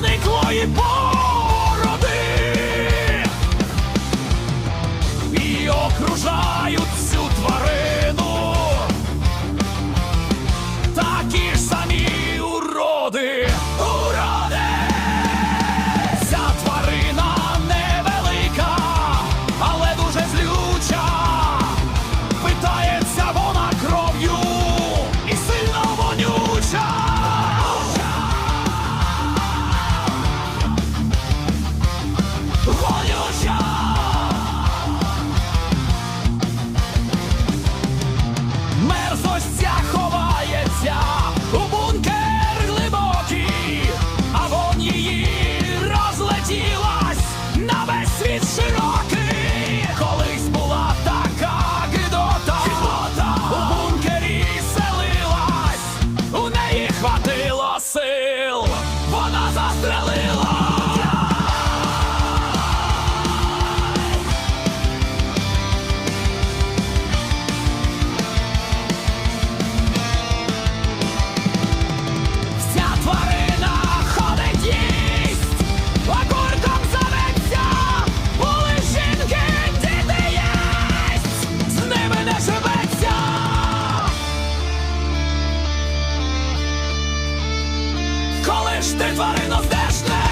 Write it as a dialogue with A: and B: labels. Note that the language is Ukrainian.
A: зниклої бороди і окружають. Вся тварина! коли ж ти тварино здешне.